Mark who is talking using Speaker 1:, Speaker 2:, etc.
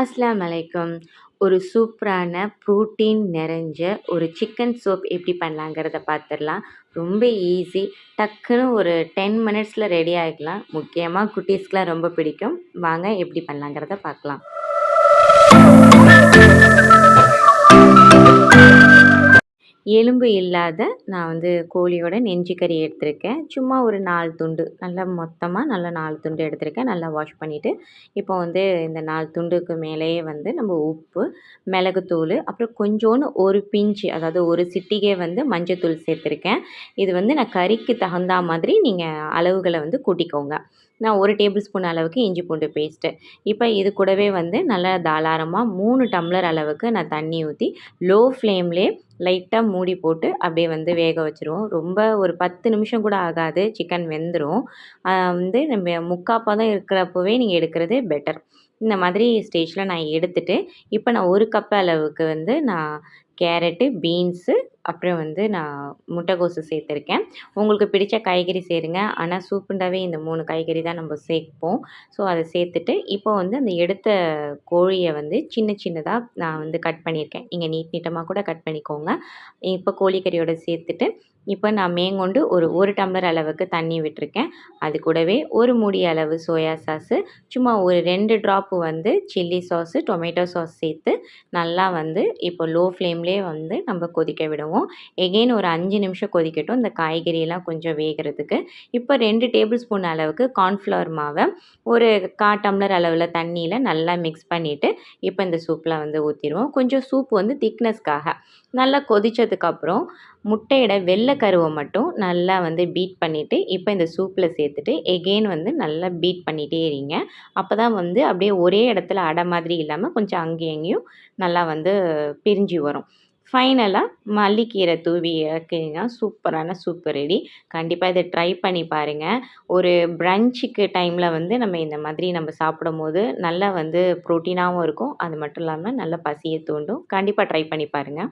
Speaker 1: அஸ்லாம் அலைக்கும். ஒரு சூப்பரான புரோட்டீன் நிறைஞ்ச ஒரு சிக்கன் சோப் எப்படி பண்ணலாங்கிறத பார்த்துடலாம். ரொம்ப ஈஸி. டக்குன்னு ஒரு 10 மினிட்ஸில் ரெடி ஆகிக்கலாம். முக்கியமாக குட்டீஸ்க்குலாம் ரொம்ப பிடிக்கும். வாங்க எப்படி பண்ணலாங்கிறத பார்க்கலாம். எலும்பு இல்லாத நான் வந்து கோழியோட நெஞ்சு கறி எடுத்திருக்கேன். சும்மா ஒரு நாலு துண்டு நல்லா மொத்தமாக நல்லா நாலு துண்டு எடுத்திருக்கேன். நல்லா வாஷ் பண்ணிவிட்டு இப்போ வந்து இந்த நாலு துண்டுக்கு மேலேயே வந்து நம்ம உப்பு, மிளகுத்தூள் அப்புறம் கொஞ்சோண்டு ஒரு பிஞ்சு அதாவது ஒரு சிட்டிகை வந்து மஞ்சத்தூள் சேர்த்துருக்கேன். இது வந்து நான் கறிக்கு தகுந்தா மாதிரி நீங்கள் அளவுகளை வந்து கூட்டிக்கோங்க. நான் ஒரு டேபிள் ஸ்பூன் அளவுக்கு இஞ்சி பூண்டு பேஸ்ட்டு. இப்போ இது கூடவே வந்து நல்லா தாராளமா 3 டம்ளர் அளவுக்கு நான் தண்ணி ஊற்றி லோ ஃப்ளேம்லேயே லைட்டாக மூடி போட்டு அப்படியே வந்து வேக வச்சுருவோம். ரொம்ப ஒரு 10 நிமிஷம் கூட ஆகாது. சிக்கன் வெந்துடும் வந்து நம்ம முக்காப்பாக பதம் இருக்கிறப்பவே நீங்கள் எடுக்கிறது பெட்டர். இந்த மாதிரி ஸ்டேஜில் நான் எடுத்துட்டு, இப்போ நான் ஒரு கப் அளவுக்கு வந்து நான் கேரட்டு, பீன்ஸு, அப்புறம் வந்து நான் முட்டைகோசு சேர்த்துருக்கேன். உங்களுக்கு பிடிச்ச காய்கறி சேருங்க. ஆனால் சூப்புண்டாவே இந்த மூணு காய்கறி தான் நம்ம சேர்ப்போம். ஸோ அதை சேர்த்துட்டு, இப்போ வந்து அந்த எடுத்த கோழியை வந்து சின்ன சின்னதாக நான் வந்து கட் பண்ணியிருக்கேன். இங்கே நீட் நீட்டமாக கூட கட் பண்ணிக்கோங்க. இப்போ கோழிக்கறியோட சேர்த்துட்டு, இப்போ நான் மேங்கொண்டு ஒரு ஒரு டம்ளர் அளவுக்கு தண்ணி விட்டுருக்கேன். அது கூடவே ஒரு மூடி அளவு சோயா சாஸு, சும்மா ஒரு ரெண்டு ட்ராப்பு வந்து சில்லி சாஸு, டொமேட்டோ சாஸ் சேர்த்து நல்லா வந்து இப்போ லோ ஃப்ளேம்லேயே வந்து நம்ம கொதிக்க விடுவோம். எகெயின் ஒரு அஞ்சு நிமிஷம் கொதிக்கட்டும். இந்த காய்கறியெல்லாம் கொஞ்சம் வேகறதுக்கு. இப்போ ரெண்டு டேபிள் ஸ்பூன் அளவுக்கு கார்ன்ஃப்ளவர் மாவை ஒரு கா டம்ளர் அளவில் தண்ணியில் நல்லா மிக்ஸ் பண்ணிவிட்டு இப்போ இந்த சூப்பில் வந்து ஊற்றிடுவோம் கொஞ்சம் சூப் வந்து திக்னஸ்க்காக. நல்லா கொதித்ததுக்கப்புறம் முட்டையோட வெள்ளை கருவை மட்டும் நல்லா வந்து பீட் பண்ணிவிட்டு இப்போ இந்த சூப்பில் சேர்த்துட்டு, எகெயின் வந்து நல்லா பீட் பண்ணிகிட்டே இருங்க. அப்பதான் வந்து அப்படியே ஒரே இடத்துல அடை மாதிரி இல்லாமல் கொஞ்சம் அங்கேயும் இங்கேயும் நல்லா வந்து பிரிஞ்சு வரும். ஃபைனலாக மல்லிக்கீரை தூவி இறக்குங்க சூப்பரான சூப் ரெடி. கண்டிப்பாக இதை ட்ரை பண்ணி பாருங்க. ஒரு பிரஞ்சுக்கு டைமில் வந்து நம்ம இந்த மாதிரி நம்ம சாப்பிடும்போது, நல்லா வந்து ப்ரோட்டீனாகவும் இருக்கும். அது மட்டும் இல்லாமல் நல்ல பசியை தூண்டும். கண்டிப்பாக ட்ரை பண்ணி பாருங்கள்